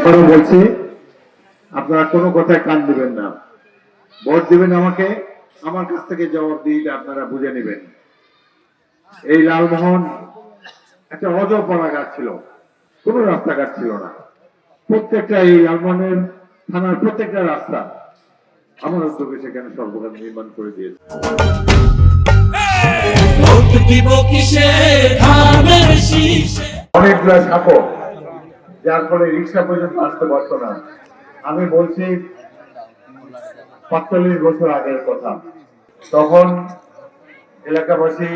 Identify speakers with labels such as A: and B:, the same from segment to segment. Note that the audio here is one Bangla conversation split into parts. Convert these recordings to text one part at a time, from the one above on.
A: আবারও বলছি আপনারা কোনো কথায় কান দিবেন না। ভোট দিবেন আমাকে আমার কাছ থেকে জবাব দিয়ে আপনারা বুঝে নেবেন। এই লালমোহন একটা অজপড়া গাছ ছিল কোনো রাস্তাঘাট ছিল না। প্রত্যেকটা এই লালমোহনের থানার প্রত্যেকটা রাস্তা আমার উদ্যোগে সেখানে সর্বকাল নির্মাণ করে দিয়েছে। অনেকগুলো সাঁকো যার ফলে রিক্সা পর্যন্ত আসতে পারতো না। আমি বলছি পাঁচচল্লিশ বছর আগের কথা। তখন এলাকাবাসী,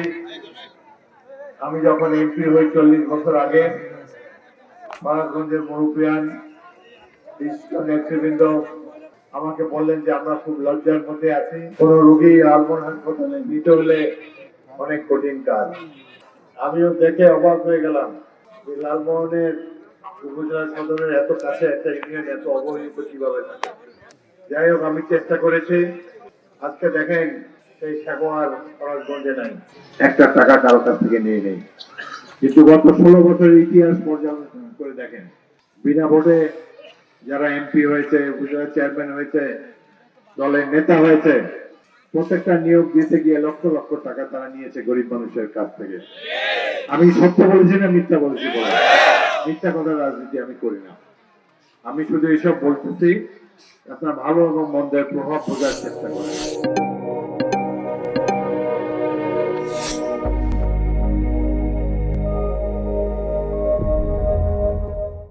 A: আমি যখন এমপি হই চল্লিশ বছর আগে মহারাজগঞ্জের মুরুপিয়ান নেতৃবৃন্দ আমাকে বললেন যে আমরা খুব লজ্জার মধ্যে আছি। কোন রোগী আলমন হাসপাতালে নিতে হলে অনেক কঠিন কাজ। আমিও দেখে অবাক হয়ে গেলাম লালমোহনের উপজেলা সদরের এত কাছে একটা ইউনিয়ন এত কীভাবে থাকে? যাই হোক, আমি চেষ্টা করেছি। আজকে দেখেন, সেই নাই। একটা টাকা কারও কাছ থেকে নিয়ে নেই। কিন্তু গত ষোলো বছরের ইতিহাস পর্যালোচনা করে দেখেন। বিনা ভোটে যারা এমপি হয়েছে উপজেলা চেয়ারম্যান হয়েছে, দলের নেতা হয়েছে, প্রত্যেকটা নিয়োগ দিতে গিয়ে লক্ষ লক্ষ টাকা তারা নিয়েছে গরিব মানুষের কাছ থেকে। আমি সত্য বলেছি না মিথ্যা বলেছি বলে মিথ্যা কথা রাজনীতি আমি করি না। আমি শুধু এসব বলতেছি, আপনার ভালো এবং মন্দের প্রভাব বোঝার চেষ্টা করেন।